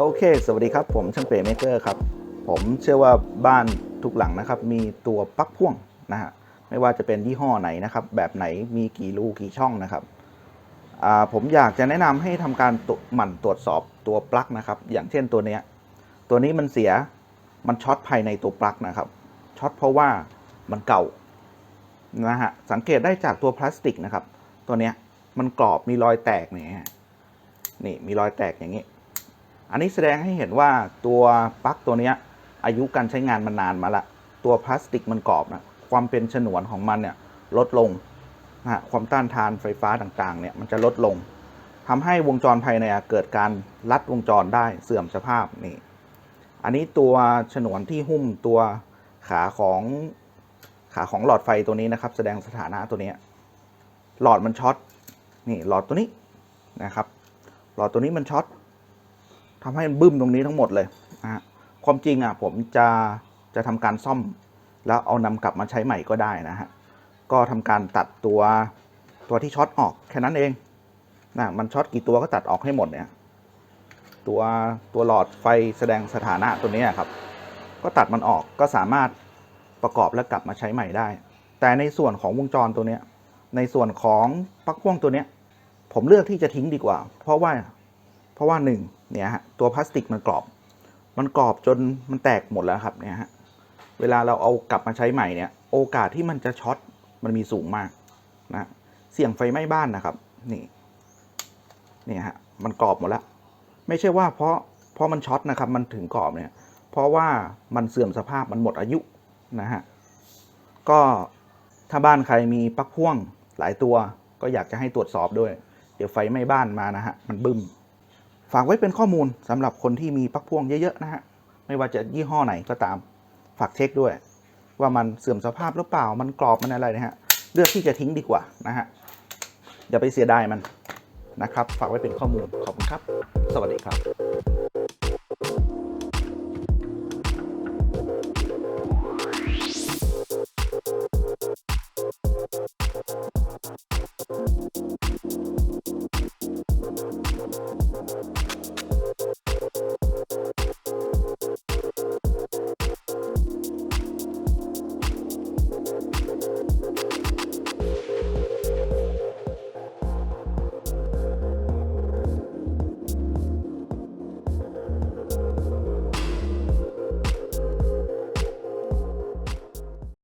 โอเค สวัสดีครับ ผมช่างเป๋เมเกอร์ครับ ผมเชื่อว่าบ้านทุกหลังนะครับ มีตัวปลั๊กพ่วงนะฮะ ไม่ว่าจะเป็นยี่ห้อไหนนะครับ แบบไหน มีกี่รูกี่ช่องนะครับ ผมอยากจะแนะนำให้ทำการหมั่นตรวจสอบตัวปลั๊กนะครับ อย่างเช่นตัวเนี้ย ตัวนี้มันเสีย มันช็อตภายในตัวปลั๊กนะครับ ช็อตเพราะว่ามันเก่านะฮะ สังเกตได้จากตัวพลาสติกนะครับ ตัวเนี้ยมันกรอบมีรอยแตกเนี่ย นี่มีรอยแตกอย่างนี้ อันนี้แสดงให้เห็นว่าตัวปลั๊กตัวนี้อายุการใช้งานมานานมาละ ตัวพลาสติกมันกรอบนะความเป็นฉนวนของมันเนี่ยลดลงนะฮะความต้านทานไฟฟ้าต่างๆเนี่ยมันจะลดลงทำให้วงจรภายในเกิดการลัดวงจรได้เสื่อมสภาพนี่อันนี้ตัวฉนวนที่หุ้มตัวขาของขาของหลอดไฟตัวนี้นะครับ แสดงสถานะตัวนี้หลอดมันช็อตนี่หลอดตัวนี้นะครับ หลอดตัวนี้มันช็อต ทำให้มันบึ้มตรงนี้ทั้งหมดเลยนะฮะความจริงอะผมจะจะทำการซ่อม แล้วเอานำกลับมาใช้ใหม่ก็ได้นะฮะก็ทำการตัดตัวตัวที่ช็อตออกแค่นั้นเองนะมันช็อตกี่ตัวก็ตัดออกให้หมดเนี่ยตัวตัวหลอดไฟแสดงสถานะตัวนี้ครับ ก็ตัดมันออกก็สามารถประกอบแล้วกลับมาใช้ใหม่ได้ แต่ในส่วนของวงจรตัวเนี้ยในส่วนของปลั๊กพ่วงตัวเนี้ยผมเลือกที่จะทิ้งดีกว่า เพราะว่าเพราะว่าหนึ่ง เนี่ยฮะตัวพลาสติกมันกรอบ มันกรอบจนมันแตกหมดแล้วครับเนี่ยฮะเวลาเราเอากลับมาใช้ใหม่เนี่ยโอกาสที่มันจะช็อตมันมีสูงมากนะเสี่ยงไฟไหม้บ้านนะครับนี่เนี่ยฮะมันกรอบหมดแล้ว ไม่ใช่ว่าเพราะเพราะมันช็อตนะครับมันถึงกรอบเนี่ยเพราะว่ามันเสื่อมสภาพมันหมดอายุนะฮะก็ถ้าบ้านใครมีปลั๊กพ่วงหลายตัวก็อยากจะให้ตรวจสอบด้วย เดี๋ยวไฟไหม้บ้านมานะฮะมันบึ้ม ฝากไว้เป็นข้อมูลสำหรับคนที่มีปักพ่วงเยอะๆนะฮะ ไม่ว่าจะยี่ห้อไหนก็ตาม ฝากเช็คด้วย ว่ามันเสื่อมสภาพหรือเปล่า มันกรอบมันอะไรนะฮะ เลือกที่จะทิ้งดีกว่านะฮะ อย่าไปเสียดายมันนะครับ ฝากไว้เป็นข้อมูล ขอบคุณครับ สวัสดีครับ